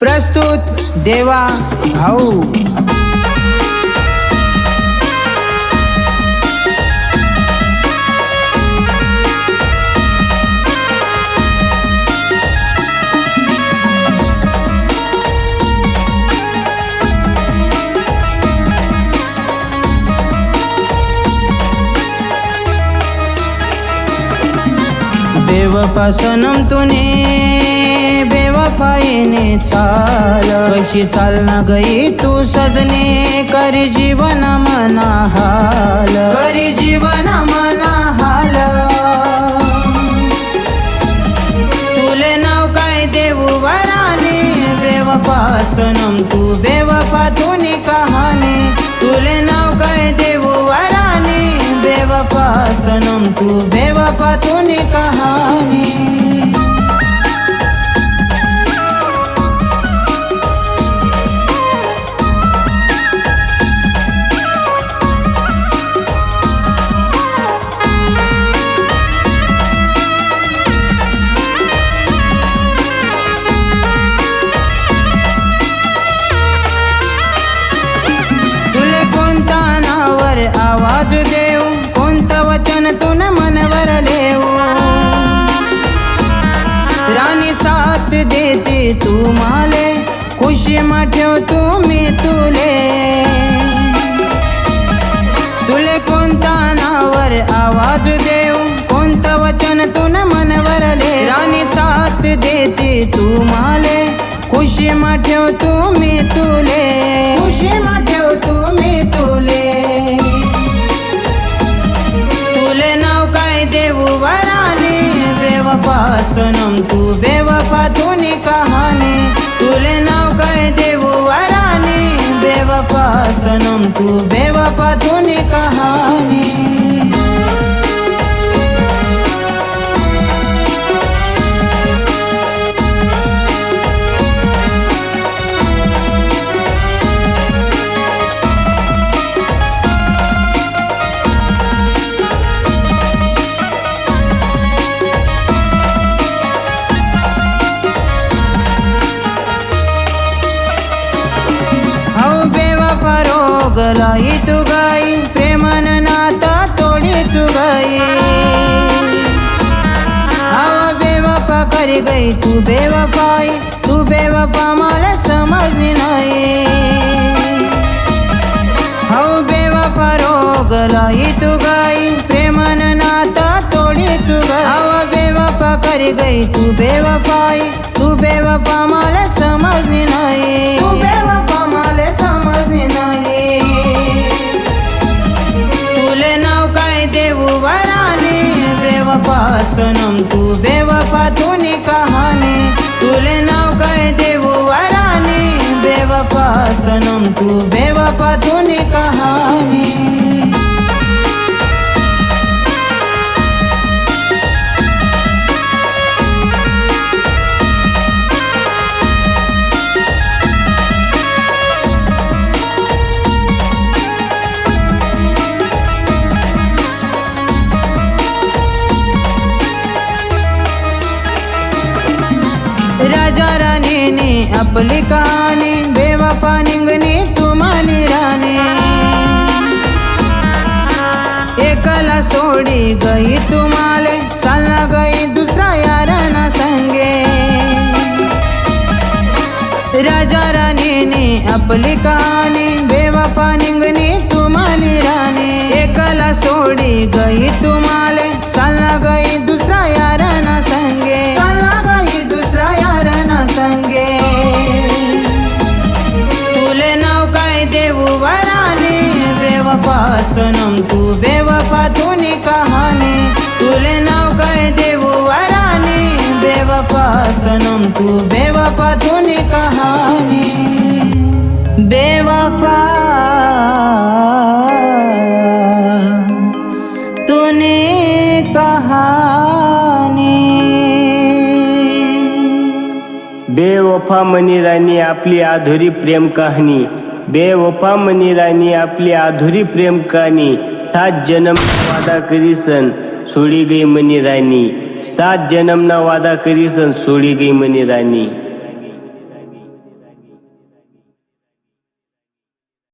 प्रस्तुत देवा भाऊ. बेवफासनम तुने बेवफाईने चाल. कशी चालना गई तू सजने? करी जीवन मना हाल करी जीवन मना हाल तुले नाव काय देऊ वराने? बेवफा तू बेवफा तुनी कहाणी. तुले नाव काय देऊ वराने? बेवफा तू बेवफा तुनी कहाणी. तुम्हाले खुशी तुम्ही तुले. तुले कोणता नावर आवाज देऊ? कोणतं वचन तुन मनवर ले? राणी साथ देते तुम्हाले खुशी मा तुम्ही तुले. खुशी ठेव बेवफा तू बेवफा तुनी कहाणी. तुले नाव काय देऊ वराने? बेवफा सनम तू बेवफा तू रोगलाई तू गाई प्रेमन नाता तोडी तू गाई. हवा बेवफा कर गई तू बेवफाई तू बेवफा मला समजली नाही. हौ बेवफा रोगलाई तू गाई प्रेमन नाता तोडी तू गाई. हवा बेवफा कर गई तू बेवफाई तू बेवफा मला बेवफा तू बेवफा तुनी कहाणी. तुले नाव काय देऊ वराने? बेवफा सनम तू बेवफा तुनी कहाणी. आपली कहाणी बेवफा निंगणी तुम्हानी राणे. एकला सोडी गई तुम्हाले चालला गई दुसरा याराना संगे. राजा राणीने आपली कहाणी बेवफा निंगणी तुम्हानी राणी. एकला सोडी गई तुम्हाला सनम तू बेवफा तुनी कहाणी. तुले नाव काय देऊ वराने? बेवफा सनम तू बेवफा तुनी कहाणी. बेवफा. तूने कहाणी. बेवफा मनीराणी आपली अधुरी प्रेम कहाणी. बेवफा मनीराणी आपली आधुरी प्रेम कहाणी सात जन्म वादा करीसन सोडी गई मनी राणी सात जन्मना वादा करीसन सोडी गई मनी राणी